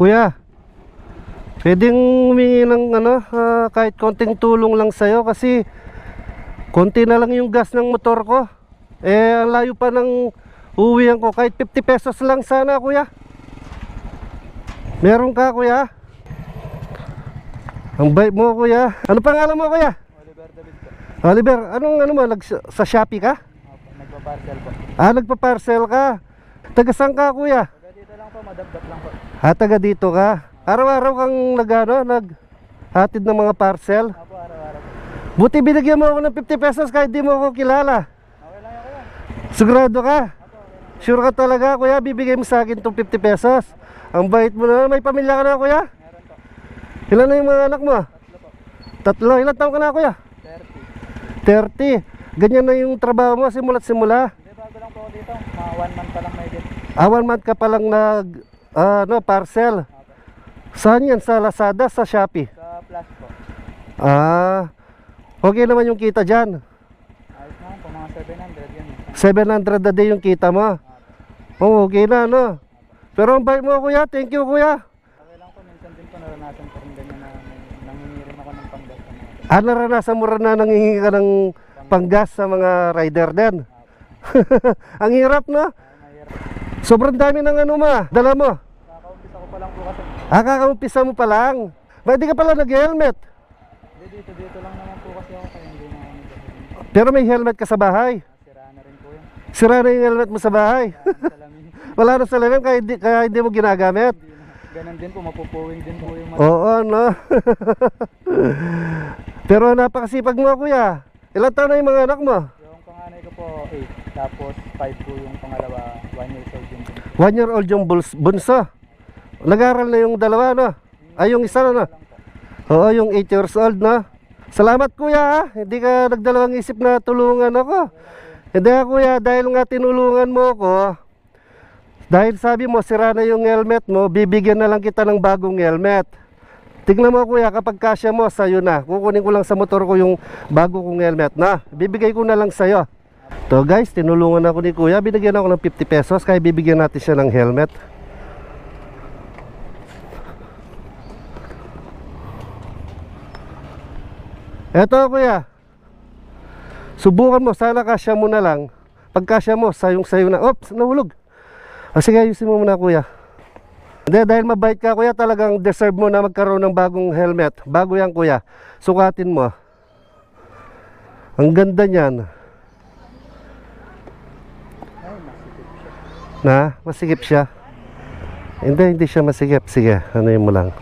Kuya, pwedeng humingi ng ano, ah, kahit konting tulong lang sa'yo kasi konti na lang yung gas ng motor ko. Eh, ang layo pa ng uwian ko. Kahit 50 pesos lang sana, kuya. Meron ka, kuya? Ang bait mo, kuya. Ano pangalan mo, kuya? Oliver David po. Oliver, anong ano mo? Nag, sa Shopee ka? Nagpa-parcel po. Ah, nagpa-parcel ka. Taga saan ka, kuya? Po, madagdag lang po. Ah, taga dito ka. Araw-araw kang nag, ano, nag hatid ng mga parcel. Opo, araw-araw. Buti binigyan mo ako ng 50 pesos kahit di mo ako kilala. Okay lang yan. Sigurado ka? Sure ka talaga, kuya? Bibigay mo sa akin itong 50 pesos. Ang bait mo na. May pamilya ka na, kuya? Meron po. Ilan na yung mga anak mo? Tatlo po. Tatlo. Ilan taon ka na, kuya? 30. 30. Ganyan na yung trabaho mo simula't simula. Lang po dito. Mga one month pa lang may din. Ah, one month ka palang nag, ah, no, parcel. Saan yan? Sa Lazada, sa Shopee? Sa plus po. Ah, okay naman yung kita dyan. Ayos naman po, mga 700 yun. 700 a day yung kita mo. Oh, okay na, no? Pero ang bait mo, kuya. Thank you, kuya. Okay lang po, minsan din po naranasan ko rin ganyan na may nangingi rin ako ng panggas. Ah, naranasan mo rin na nangingi ka ng panggas sa mga rider din. ang hirap, no? Sobrang dami ng ano ma. Dala mo. Kakaumpisa ko pa lang po kasi. Ah, kakaumpisa mo pa lang. Ba't di ka pala nag-helmet? Hindi, dito, dito lang naman po kasi ako kaya hindi na Pero may helmet ka sa bahay. Sira na rin po yun. Sira na yung helmet mo sa bahay. Wala na sa lalim kaya, hindi- kaya hindi mo ginagamit. Hindi na. Ganon din po, mapupuwing din po yung mata. Oo, no? Pero napakasipag mo, kuya. Ilan taon na yung mga anak mo? Yung panganay ko po 8, tapos 5 po yung pangalawa, 1 years old yung bunso. One year old yung buls- bunso. Nag-aral na yung dalawa, no? Ay, yung isa, no? lang po. Oo, yung 8 years old, no? Salamat, kuya, ha? Hindi ka nagdalawang isip na tulungan ako. Hindi, ha, kuya, dahil nga tinulungan mo ako, dahil sabi mo, sira na yung helmet mo, bibigyan na lang kita ng bagong helmet. Tignan mo, kuya, kapag kasya mo, sa'yo na. Kukunin ko lang sa motor ko yung bago kong helmet na. Bibigay ko na lang sa'yo. To guys, tinulungan ako ni kuya. Binigyan ako ng 50 pesos, kaya bibigyan natin siya ng helmet. Eto kuya. Subukan mo, sana kasya mo na lang. Pag kasya mo, sayong sayo na. Oops, nahulog. O sige, ayusin mo muna kuya. Hindi, dahil mabait ka kuya, talagang deserve mo na magkaroon ng bagong helmet. Bago yan kuya. Sukatin mo. Ang ganda niyan. Ay, masikip siya. Na, masigip siya. Hindi, hindi siya masigip. Sige, ano mo lang.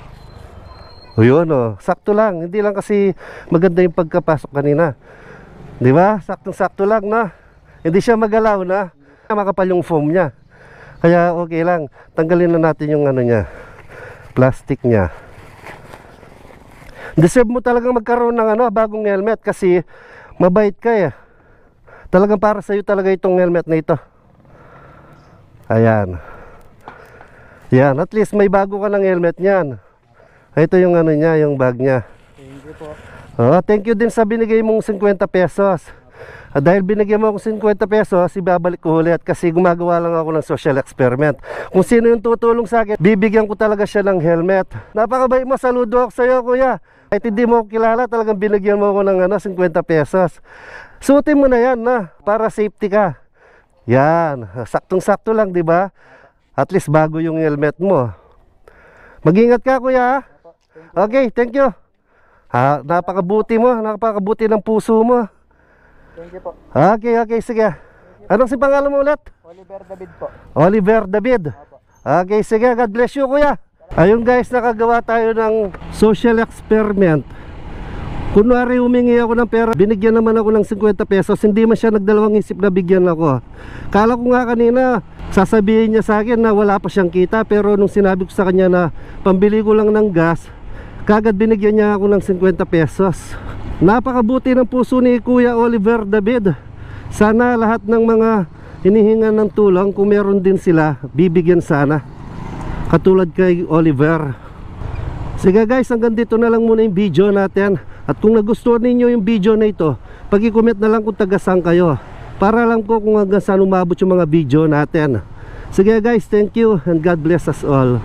O yun, oh. Sakto lang. Hindi lang kasi maganda yung pagkapasok kanina. Di ba? Saktong-sakto lang, na. Hindi siya magalaw, na. Makapal yung foam niya. Kaya okay lang. Tanggalin na natin yung ano niya. Plastic niya. Deserve mo talagang magkaroon ng ano, bagong helmet kasi mabait ka eh. Talagang para sa iyo talaga itong helmet na ito. Ayan. Yan, at least may bago ka ng helmet niyan. Ito yung ano niya, yung bag niya. Thank you po. Oh, thank you din sa binigay mong 50 pesos. Ah, dahil binigyan mo ako 50 pesos, ibabalik ko ulit kasi gumagawa lang ako ng social experiment. Kung sino yung tutulong sa akin, bibigyan ko talaga siya ng helmet. Napakabait mo, saludo ako sa iyo, kuya. Kahit hindi mo ako kilala, talagang binigyan mo ako ng ano, 50 pesos. Suotin mo na yan, na, para safety ka. Yan, saktong-sakto lang, di ba? At least bago yung helmet mo. Mag-ingat ka, kuya. Okay, thank you. Ha, napakabuti mo, napakabuti ng puso mo. Thank you po. Okay, okay, sige. Anong si pangalan mo ulit? Oliver David po. Oliver David. Okay, sige. God bless you, kuya. Ayun guys, nakagawa tayo ng social experiment. Kunwari humingi ako ng pera, binigyan naman ako ng 50 pesos, hindi man siya nagdalawang isip na bigyan ako. Kala ko nga kanina, sasabihin niya sa akin na wala pa siyang kita, pero nung sinabi ko sa kanya na pambili ko lang ng gas, kagad binigyan niya ako ng 50 pesos. Napakabuti ng puso ni Kuya Oliver David. Sana lahat ng mga hinihingan ng tulong, kung meron din sila, bibigyan sana. Katulad kay Oliver. Sige guys, hanggang dito na lang muna yung video natin. At kung nagustuhan ninyo yung video na ito, pag-comment na lang kung taga saan kayo. Para lang ko kung hanggang saan umabot yung mga video natin. Sige guys, thank you and God bless us all.